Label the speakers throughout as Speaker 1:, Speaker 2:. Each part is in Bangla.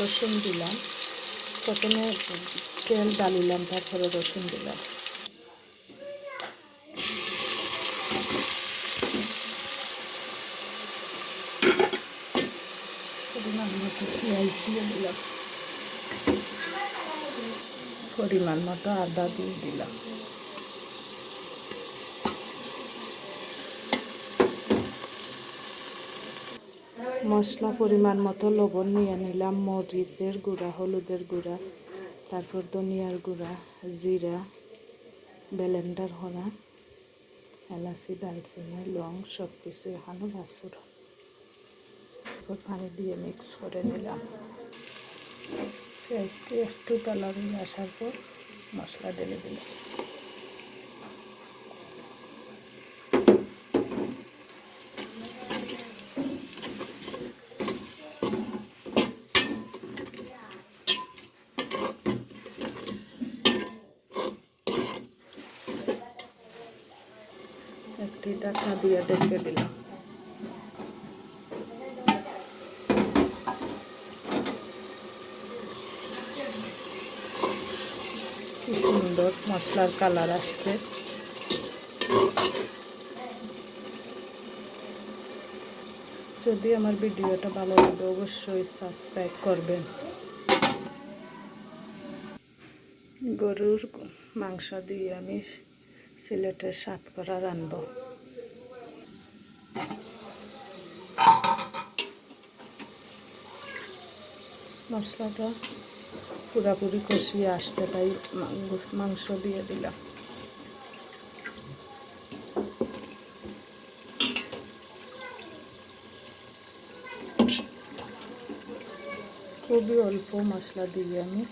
Speaker 1: রসুন দিলাম। প্রথমে তেল ডালিলাম তারপরে রসুন দিলাম। পরিমাণ মতো পেঁয়াজ দিয়ে দিলাম। পরিমাণ মতো আদা দিয়ে দিলাম। মশলা পরিমাণ মতো লবণ নিয়ে নিলাম। মরিচের গুঁড়া, হলুদের গুঁড়া, তারপর ধনিয়ার গুঁড়া, জিরা, ব্লেন্ডার হরা এলাচি দালচিনি লং সব কিছু এখানে বাছুর। তারপর পানি দিয়ে মিক্স করে নিলাম। পেঁয়াজটি একটু কালার আসার পর মশলা ঢেলে দিলাম। একটি ঢাকা দিয়ে ডেকে দিলাম। সুন্দর মশলার কালার আসছে। যদি আমার ভিডিওটা ভালো লাগে, অবশ্যই সাবস্ক্রাইব করবেন। গরুর মাংস দিয়ে আমি সিলেটের সাত করা রানব মশলাটা পুরাপুরি কষিয়ে আসতে তাই মাংস দিয়ে দিলাম। খুবই অল্প মশলা দিয়ে আমি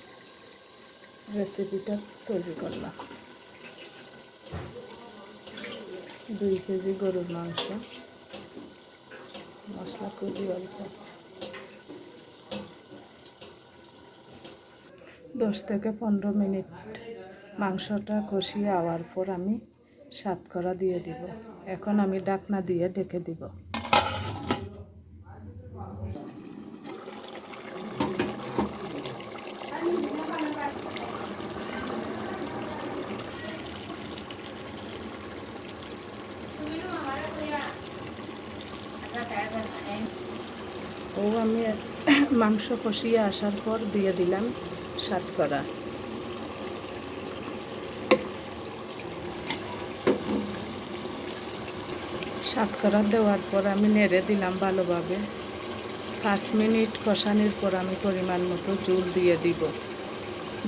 Speaker 1: রেসিপিটা তৈরি করলাম। দুই কেজি গরুর মাংস। মশলা খুবই অল্প। দশ থেকে পনেরো মিনিট মাংসটা কষিয়ে আওয়ার পর আমি সাত করা দিয়ে দিব। এখন আমি ডাকনা দিয়ে ডেকে দিব। ও, আমি মাংস কষিয়ে আসার পর দিয়ে দিলাম সাতকরা সাতকরা দেওয়ার পর আমি নেড়ে দিলাম ভালোভাবে। পাঁচ মিনিট কষানির পর আমি পরিমাণ মতো জল দিয়ে দিব।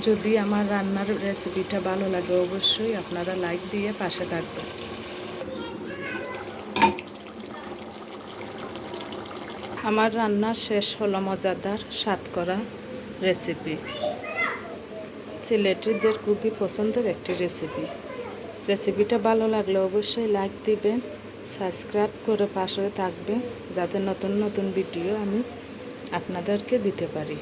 Speaker 1: যদি আমার রান্নার রেসিপিটা ভালো লাগে, অবশ্যই আপনারা লাইক দিয়ে পাশে থাকবেন। আমার রান্না শেষ হলো মজাদার স্বাদ করা রেসিপি। সিলেটিদের খুবই পছন্দের একটি রেসিপি। রেসিপিটা ভালো লাগলে অবশ্যই লাইক দিবেন, সাবস্ক্রাইব করে পাশে থাকবেন, যাতে নতুন নতুন ভিডিও আমি আপনাদেরকে দিতে পারি।